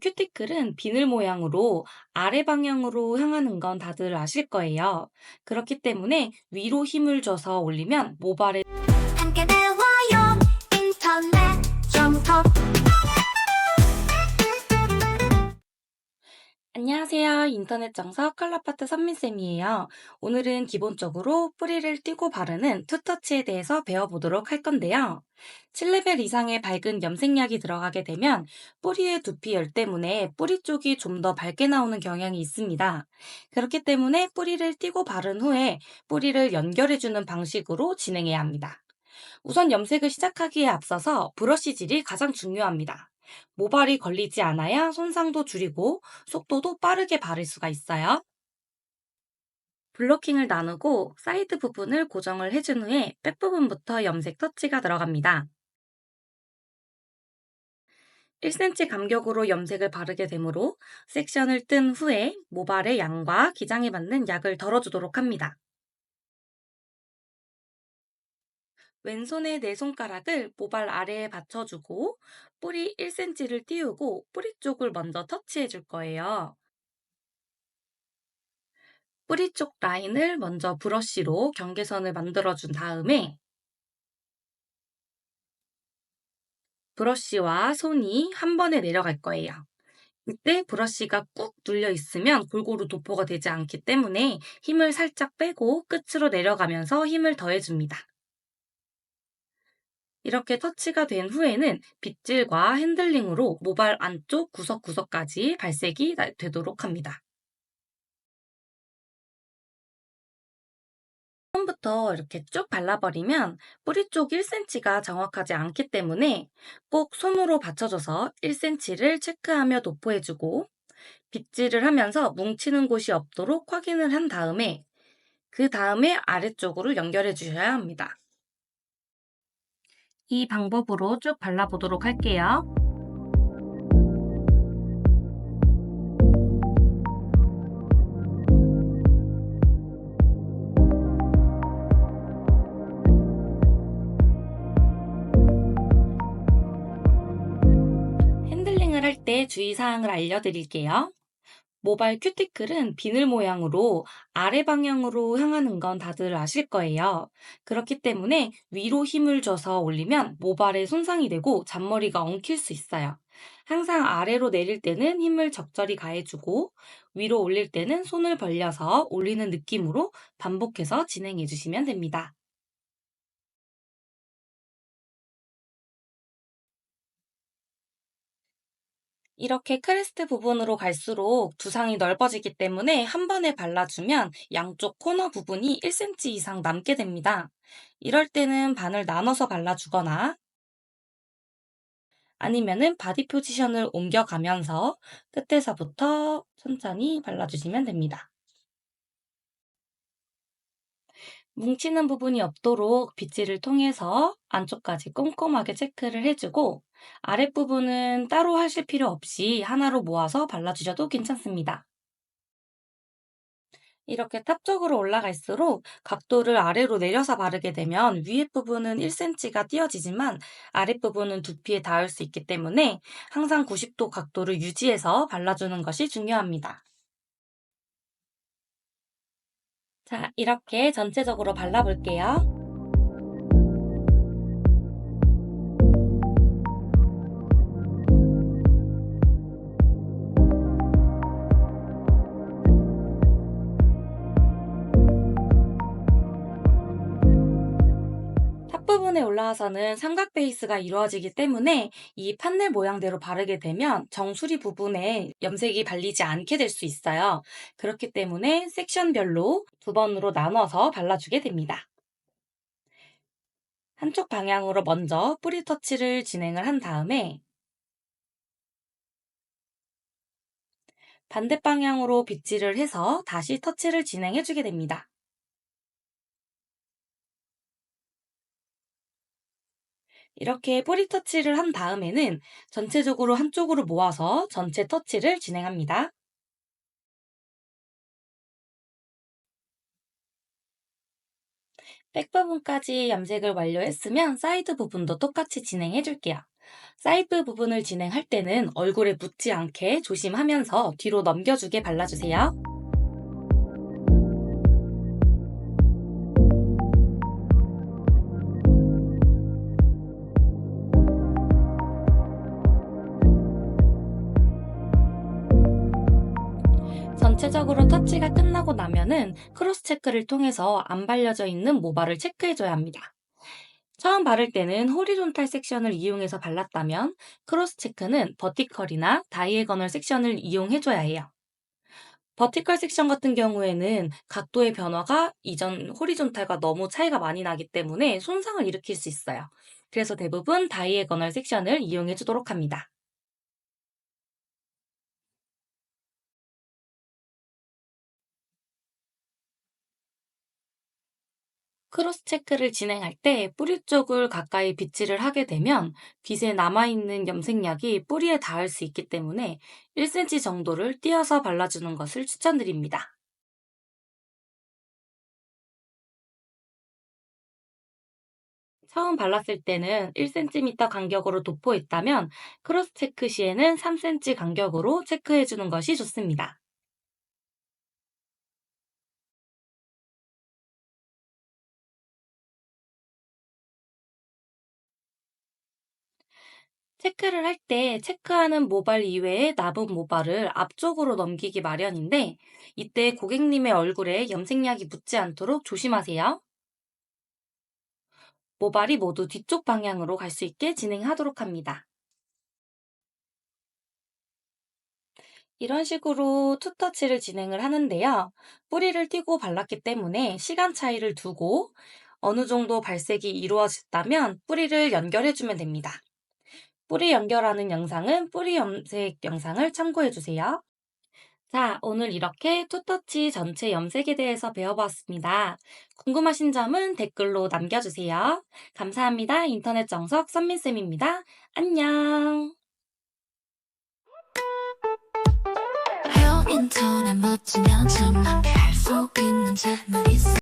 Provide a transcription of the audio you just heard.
큐티클은 비늘 모양으로 아래 방향으로 향하는 건 다들 아실 거예요. 그렇기 때문에 위로 힘을 줘서 올리면 모발에 안녕하세요. 인터넷 정석 컬러파트 선민쌤이에요. 오늘은 기본적으로 뿌리를 띄고 바르는 투터치에 대해서 배워보도록 할 건데요. 7레벨 이상의 밝은 염색약이 들어가게 되면 뿌리의 두피 열 때문에 뿌리 쪽이 좀 더 밝게 나오는 경향이 있습니다. 그렇기 때문에 뿌리를 띄고 바른 후에 뿌리를 연결해주는 방식으로 진행해야 합니다. 우선 염색을 시작하기에 앞서서 브러쉬질이 가장 중요합니다. 모발이 걸리지 않아야 손상도 줄이고 속도도 빠르게 바를 수가 있어요. 블로킹을 나누고 사이드 부분을 고정을 해준 후에 백 부분부터 염색 터치가 들어갑니다. 1cm 간격으로 염색을 바르게 되므로 섹션을 뜬 후에 모발의 양과 기장에 맞는 약을 덜어주도록 합니다. 왼손의 네 손가락을 모발 아래에 받쳐주고 뿌리 1cm를 띄우고 뿌리 쪽을 먼저 터치해 줄 거예요. 뿌리 쪽 라인을 먼저 브러쉬로 경계선을 만들어준 다음에 브러쉬와 손이 한 번에 내려갈 거예요. 이때 브러쉬가 꾹 눌려 있으면 골고루 도포가 되지 않기 때문에 힘을 살짝 빼고 끝으로 내려가면서 힘을 더해줍니다. 이렇게 터치가 된 후에는 빗질과 핸들링으로 모발 안쪽 구석구석까지 발색이 되도록 합니다. 처음부터 이렇게 쭉 발라버리면 뿌리 쪽 1cm가 정확하지 않기 때문에 꼭 손으로 받쳐줘서 1cm를 체크하며 도포해주고 빗질을 하면서 뭉치는 곳이 없도록 확인을 한 다음에 그 다음에 아래쪽으로 연결해 주셔야 합니다. 이 방법으로 쭉 발라보도록 할게요. 핸들링을 할 때 주의사항을 알려드릴게요. 모발 큐티클은 비늘 모양으로 아래 방향으로 향하는 건 다들 아실 거예요. 그렇기 때문에 위로 힘을 줘서 올리면 모발에 손상이 되고 잔머리가 엉킬 수 있어요. 항상 아래로 내릴 때는 힘을 적절히 가해주고 위로 올릴 때는 손을 벌려서 올리는 느낌으로 반복해서 진행해 주시면 됩니다. 이렇게 크레스트 부분으로 갈수록 두상이 넓어지기 때문에 한 번에 발라주면 양쪽 코너 부분이 1cm 이상 남게 됩니다. 이럴 때는 반을 나눠서 발라주거나 아니면은 바디 포지션을 옮겨가면서 끝에서부터 천천히 발라주시면 됩니다. 뭉치는 부분이 없도록 빗질을 통해서 안쪽까지 꼼꼼하게 체크를 해주고 아랫부분은 따로 하실 필요 없이 하나로 모아서 발라주셔도 괜찮습니다. 이렇게 탑 쪽으로 올라갈수록 각도를 아래로 내려서 바르게 되면 위에 부분은 1cm가 띄어지지만 아랫부분은 두피에 닿을 수 있기 때문에 항상 90도 각도를 유지해서 발라주는 것이 중요합니다. 자, 이렇게 전체적으로 발라볼게요. 탑 부분에 올라와서는 삼각 베이스가 이루어지기 때문에 이 판넬 모양대로 바르게 되면 정수리 부분에 염색이 발리지 않게 될 수 있어요. 그렇기 때문에 섹션별로 두 번으로 나눠서 발라주게 됩니다. 한쪽 방향으로 먼저 뿌리 터치를 진행을 한 다음에 반대 방향으로 빗질을 해서 다시 터치를 진행해 주게 됩니다. 이렇게 뿌리 터치를 한 다음에는 전체적으로 한쪽으로 모아서 전체 터치를 진행합니다. 백 부분까지 염색을 완료했으면 사이드 부분도 똑같이 진행해 줄게요. 사이드 부분을 진행할 때는 얼굴에 묻지 않게 조심하면서 뒤로 넘겨주게 발라주세요. 전체적으로 터치가 끝나고 나면은 크로스 체크를 통해서 안 발려져 있는 모발을 체크해줘야 합니다. 처음 바를 때는 호리존탈 섹션을 이용해서 발랐다면 크로스 체크는 버티컬이나 다이애거널 섹션을 이용해줘야 해요. 버티컬 섹션 같은 경우에는 각도의 변화가 이전 호리존탈과 너무 차이가 많이 나기 때문에 손상을 일으킬 수 있어요. 그래서 대부분 다이애거널 섹션을 이용해 주도록 합니다. 크로스 체크를 진행할 때 뿌리 쪽을 가까이 빗질을 하게 되면 빗에 남아있는 염색약이 뿌리에 닿을 수 있기 때문에 1cm 정도를 띄어서 발라주는 것을 추천드립니다. 처음 발랐을 때는 1cm 간격으로 도포했다면 크로스 체크 시에는 3cm 간격으로 체크해주는 것이 좋습니다. 체크를 할 때 체크하는 모발 이외에 남은 모발을 앞쪽으로 넘기기 마련인데 이때 고객님의 얼굴에 염색약이 묻지 않도록 조심하세요. 모발이 모두 뒤쪽 방향으로 갈 수 있게 진행하도록 합니다. 이런 식으로 투터치를 진행을 하는데요. 뿌리를 띄고 발랐기 때문에 시간 차이를 두고 어느 정도 발색이 이루어졌다면 뿌리를 연결해주면 됩니다. 뿌리 연결하는 영상은 뿌리 염색 영상을 참고해 주세요. 자, 오늘 이렇게 투터치 전체 염색에 대해서 배워보았습니다. 궁금하신 점은 댓글로 남겨주세요. 감사합니다. 인터넷 정석 선민쌤입니다. 안녕. 인터넷 멋지면 참 할수 있는 재능 있어